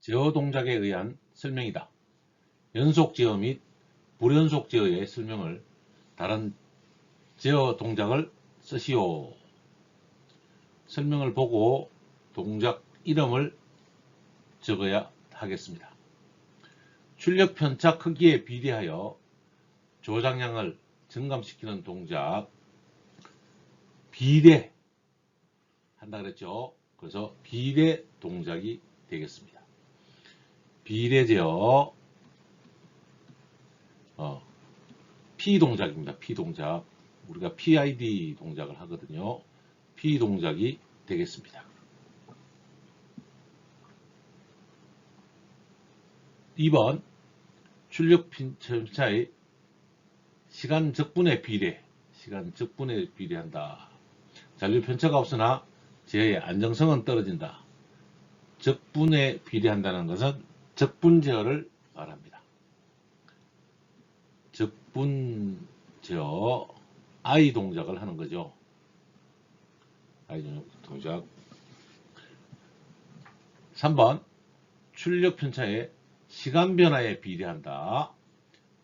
제어 동작에 의한 설명이다. 연속 제어 및 불연속 제어의 설명을 다른 제어 동작을 쓰시오. 설명을 보고 동작 이름을 적어야 하겠습니다. 출력 편차 크기에 비례하여 조작량을 증감시키는 동작 비례 한다 그랬죠. 그래서 비례 동작이 되겠습니다. 비례 제어 어, P 동작입니다. P 동작 우리가 PID 동작을 하거든요. P 동작이 되겠습니다. 2번 출력 편차의 시간 적분에 비례 시간 적분에 비례한다. 잔류 편차가 없으나 제어의 안정성은 떨어진다. 적분에 비례한다는 것은 적분 제어를 말합니다. 적분 제어 I 동작을 하는 거죠. I 동작 3번 출력 편차의 시간 변화에 비례한다.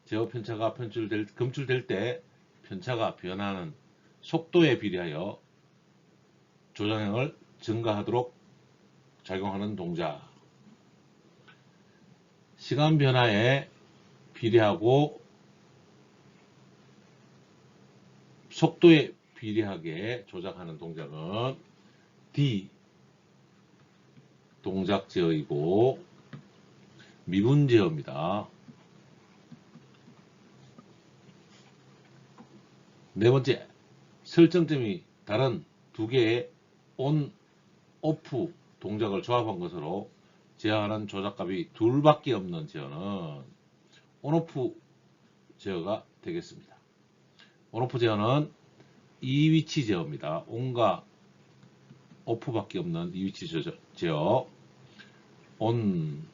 제어 편차가 편출될, 검출될 때 편차가 변하는 속도에 비례하여 조정량을 증가하도록 작용하는 동작. 시간 변화에 비례하고 속도에 비례하게 조작하는 동작은 D 동작 제어이고 미분 제어입니다. 네 번째, 설정점이 다른 두 개의 온, 오프 동작을 조합한 것으로 제어하는 조작값이 둘밖에 없는 제어는 온오프 제어가 되겠습니다. 온오프 제어는 이 위치 제어입니다. 온과 오프밖에 없는 이 위치 제어 온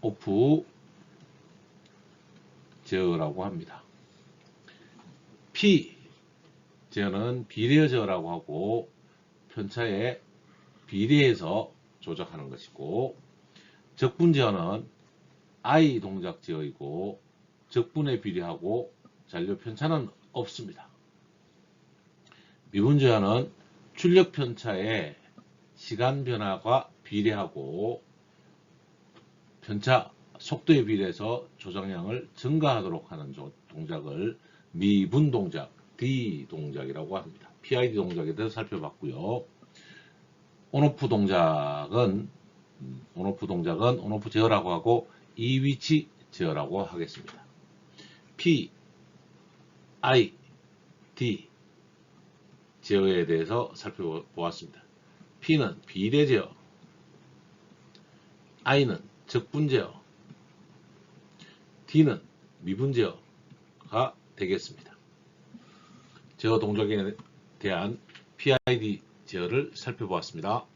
오프 제어라고 합니다. P 제어는 비례 제어라고 하고 편차에 비례해서 조작하는 것이고 적분 제어는 I 동작 제어이고 적분에 비례하고 잔류 편차는 없습니다. 미분 제어는 출력 편차에 시간 변화가 비례하고 편차 속도에 비례해서 조작량을 증가하도록 하는 동작을 미분 동작, D 동작이라고 합니다. PID 동작에 대해서 살펴봤고요. 온오프 동작은 온오프 동작은 온오프 제어라고 하고 이 위치 제어라고 하겠습니다. P, I, D 제어에 대해서 살펴보았습니다. P는 비례 제어, I는 적분 제어, D는 미분 제어가 되겠습니다. 제어 동작에 대한 PID 제어를 살펴보았습니다.